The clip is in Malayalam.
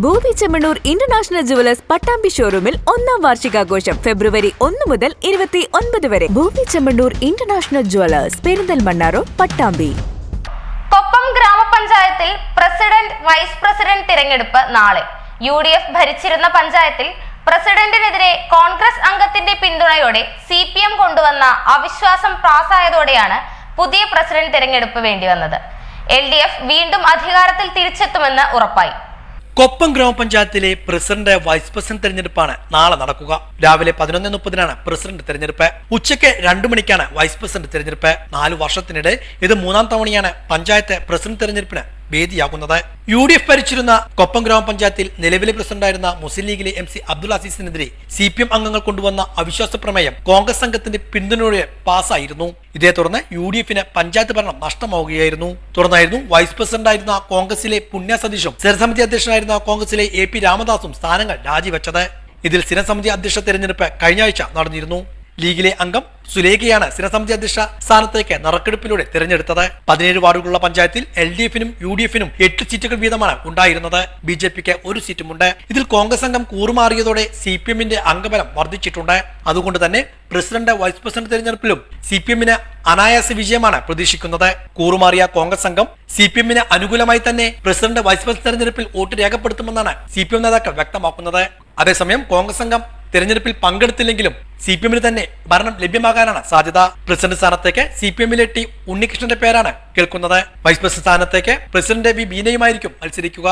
ഭൂമി ചെമ്മണ്ണൂർ ഇന്റർനാഷണൽ ജുവലേഴ്സ് പട്ടാമ്പി ഷോറൂമിൽ ഒന്നാം വാർഷികാഘോഷം ഫെബ്രുവരി ഒന്ന് മുതൽ ഇരുപത്തി ഒൻപത് വരെ. ഭൂമി ചെമ്മണ്ണൂർ ഇന്റർനാഷണൽ ജുവലേഴ്സ് പെരിന്തൽമണ്ണ പട്ടാമ്പി. കൊപ്പം ഗ്രാമപഞ്ചായത്തിൽ പ്രസിഡന്റ് വൈസ് പ്രസിഡന്റ് തിരഞ്ഞെടുപ്പ് നാളെ. യു ഡി എഫ് ഭരിച്ചിരുന്ന പഞ്ചായത്തിൽ പ്രസിഡന്റിനെതിരെ കോൺഗ്രസ് അംഗത്തിന്റെ പിന്തുണയോടെ സി പി എം കൊണ്ടുവന്ന അവിശ്വാസം പാസ്സായതോടെയാണ് പുതിയ പ്രസിഡന്റ് തിരഞ്ഞെടുപ്പ് വേണ്ടിവന്നത്. എൽ ഡി എഫ് വീണ്ടും അധികാരത്തിൽ തിരിച്ചെത്തുമെന്ന് ഉറപ്പായി. കൊപ്പം ഗ്രാമപഞ്ചായത്തിലെ പ്രസിഡന്റ് വൈസ് പ്രസിഡന്റ് തെരഞ്ഞെടുപ്പാണ് നാളെ നടക്കുക. രാവിലെ പതിനൊന്ന് മുപ്പതിനാണ് പ്രസിഡന്റ് തെരഞ്ഞെടുപ്പ്. ഉച്ചയ്ക്ക് രണ്ടു മണിക്കാണ് വൈസ് പ്രസിഡന്റ് തെരഞ്ഞെടുപ്പ്. നാലു വർഷത്തിനിടെ ഇത് മൂന്നാം തവണയാണ് പഞ്ചായത്ത് പ്രസിഡന്റ് തെരഞ്ഞെടുപ്പിന് വേദിയാകുന്നത് യു ഡി എഫ് ഭരിച്ചിരുന്ന കൊപ്പം ഗ്രാമപഞ്ചായത്തിൽ നിലവിലെ പ്രസിഡന്റായിരുന്ന മുസ്ലിം ലീഗിലെ എം സി അബ്ദുൽ അസീസിനെതിരെ സി പി എം അംഗങ്ങൾ കൊണ്ടുവന്ന അവിശ്വാസ പ്രമേയം കോൺഗ്രസ് സംഘത്തിന്റെ പിന്തുണയോടെ പാസ്സായിരുന്നു ഇതേ തുടർന്ന് യു ഡി എഫിന് പഞ്ചായത്ത് ഭരണം നഷ്ടമാവുകയായിരുന്നു. തുടർന്നായിരുന്നു വൈസ് പ്രസിഡന്റായിരുന്ന കോൺഗ്രസിലെ പുണ്യ സതീഷും സ്ഥിരസമിതി അധ്യക്ഷനായിരുന്ന കോൺഗ്രസിലെ എ പി രാമദാസും സ്ഥാനങ്ങൾ രാജിവെച്ചത്. ഇതിൽ സ്ഥിരസമിതി അധ്യക്ഷ തെരഞ്ഞെടുപ്പ് കഴിഞ്ഞ ആഴ്ച നടന്നിരുന്നു. ലീഗിലെ അംഗം സുലേഖയാണ് സ്ഥിരസമിതി അധ്യക്ഷ സ്ഥാനത്തേക്ക് നറുക്കെടുപ്പിലൂടെ തിരഞ്ഞെടുത്തത്. പതിനേഴ് വാർഡുകളുള്ള പഞ്ചായത്തിൽ എൽ ഡി എഫിനും യു ഡി എഫിനും എട്ട് സീറ്റുകൾ വീതമാണ് ഉണ്ടായിരുന്നത്. ബി ജെ പിക്ക് ഒരു സീറ്റുമുണ്ട്. ഇതിൽ കോൺഗ്രസ് അംഗം കൂറുമാറിയതോടെ സി പി എമ്മിന്റെ അംഗബലം വർദ്ധിച്ചിട്ടുണ്ട്. അതുകൊണ്ട് തന്നെ പ്രസിഡന്റ് വൈസ് പ്രസിഡന്റ് തെരഞ്ഞെടുപ്പിലും സി പി എമ്മിന് അനായാസ വിജയമാണ് പ്രതീക്ഷിക്കുന്നത്. കൂറുമാറിയ കോൺഗ്രസ് അംഗം സി പി എമ്മിന് അനുകൂലമായി തന്നെ പ്രസിഡന്റ് വൈസ് പ്രസിഡന്റ് തെരഞ്ഞെടുപ്പിൽ വോട്ട് രേഖപ്പെടുത്തുമെന്നാണ് സി പി എം നേതാക്കൾ വ്യക്തമാക്കുന്നത്. അതേസമയം കോൺഗ്രസ് അംഗം തെരഞ്ഞെടുപ്പിൽ പങ്കെടുത്തില്ലെങ്കിലും സി പി എമ്മിന് തന്നെ ഭരണം ലഭ്യമാകാനാണ് സാധ്യത. പ്രസിഡന്റ് സ്ഥാനത്തേക്ക് സി പി എമ്മിലെ ടി ഉണ്ണികൃഷ്ണന്റെ പേരാണ് കേൾക്കുന്നത്. വൈസ് പ്രസിഡന്റ് സ്ഥാനത്തേക്ക് പ്രസിഡന്റ് വി ബീനയുമായിരിക്കും മത്സരിക്കുക.